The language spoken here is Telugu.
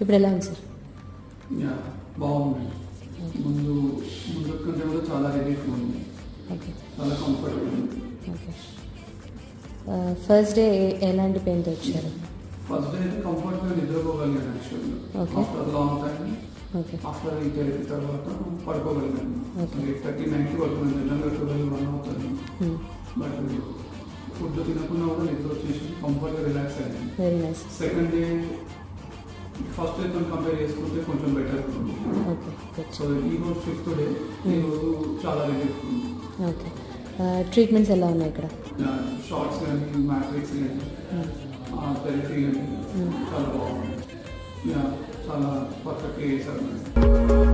ఇప్పుడు ఎలా ఉంది సార్? బాగుంది. ముందు ముందు కంటే కూడా చాలా రిలీఫ్ ఉంది. చాలా కంఫర్టబుల్ ఉంది. ఫస్ట్ డే ఎలాంటి పెయిన్తో వచ్చారు? ఫస్ట్ డే అయితే కంఫర్ట్గా నిద్రపోగలిగాను యాక్చువల్గా. ఆఫ్టర్ లాంగ్ టైం ఆఫ్టర్ ఈ థెరపీ తర్వాత పడుకోగలిగాను. ఎయిట్ థర్టీ నైన్కి పడుకున్నాను. నిజంగా ట్వెల్వ్ వన్ అవుతుంది. Hmm. బట్ ఫుడ్ తినకుండా కూడా నిద్ర వచ్చేసి కంఫర్ట్గా రిలాక్స్ అయ్యాను. సెకండ్ డే ఫస్ట్ డే తో కంపేర్ చేసుకుంటే కొంచెం బెటర్ సో ఈ రోజు ఫిఫ్త్ డే ఈ రోజు చాలా రిలీఫ్ ఉంది ఓకే. ట్రీట్మెంట్స్ ఎలా ఉన్నాయి ఇక్కడ? షార్ట్స్ కానీ మ్యాట్రిక్స్ కానీ థెరపీ కానీ చాలా బాగుంది. చాలా పర్ఫెక్ట్గా చేశారు